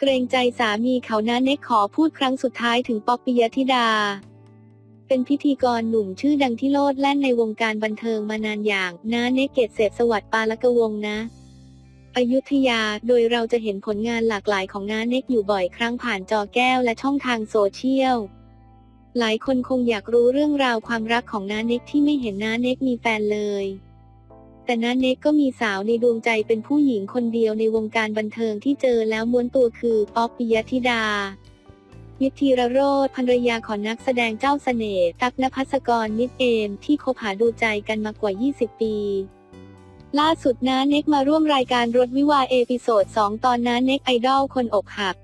เกรงใจสามีเขานะเน็กขอพูดครั้งสุดท้ายถึงป๊อกปิยธิดา เป็นพิธีกรหนุ่มชื่อดังที่โลดแล่นในวงการบันเทิงมานานอย่างน้าเน็กเกตเสพสวัสดิ์ปาลกวงนะอยุธยา โดยเราจะเห็นผลงานหลากหลายของน้าเน็กอยู่บ่อยครั้งผ่านจอแก้วและช่องทางโซเชียล หลายคนคงอยากรู้เรื่องราวความรักของน้าเน็กที่ไม่เห็นน้าเน็กมีแฟนเลย แต่น้าเน็กก็มีสาวในดวงใจเป็นผู้หญิงคนเดียวในวงการบันเทิงที่เจอแล้วม้วนตัวคือป๊อปปิยธิดาวิธีระโรธภรรยาของนักแสดงเจ้าเสน่ห์ตักนภัสกรมิตรเอม ที่คบหาดูใจกันมากว่า 20 ปี ล่าสุดน้าเน็กมาร่วมรายการรถวิวาเอพิโซด 2 ตอนน้าเน็กไอดอลคนอกหัก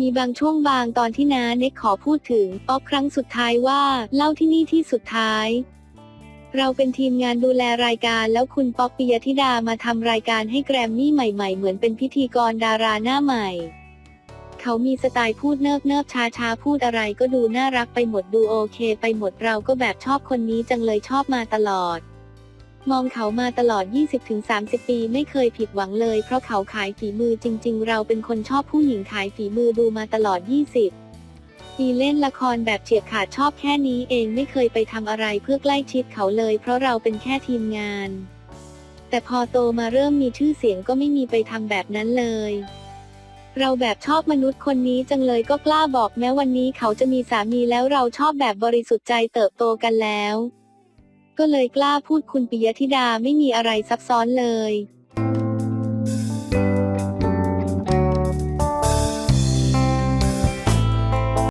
มีบางช่วงบางตอนที่น้าเน็กขอพูดถึงป๊อปครั้งสุดท้ายว่าเล่าที่นี่ที่สุดท้าย เราเป็นทีมงานดูแลรายการแล้วคุณป๊อกปิยธิดามาทำรายการให้แกรมมี่ใหม่ ๆ เหมือนเป็นพิธีกรดาราหน้าใหม่ เขามีสไตล์พูดเนิบเนิบช้าช้าๆพูดอะไรก็ดูน่ารักไปหมดดูโอเค ไปหมดเราก็แบบชอบคนนี้จังเลยชอบมาตลอด มองเขามาตลอด 20-30 ปีไม่เคยผิดหวังเลย เพราะเขาขายฝีมือจริง ๆ เราเป็นคนชอบผู้หญิงขายฝีมือดูมาตลอด 20 ปีเล่นละครแบบเฉียบขาดชอบแค่นี้เองไม่เคยไปทำอะไรเพื่อใกล้ชิดเขาเลย เพราะเราเป็นแค่ทีมงาน แต่พอโตมาเริ่มมีชื่อเสียงก็ไม่มีไปทำแบบนั้นเลย เราแบบชอบมนุษย์คนนี้จังเลยก็กล้าบอกแม้วันนี้เขาจะมีสามีแล้วเราชอบแบบบริสุทธิ์ใจเติบโตกันแล้ว ก็เลยกล้าพูดคุณปิยธิดาไม่มีอะไรซับซ้อนเลย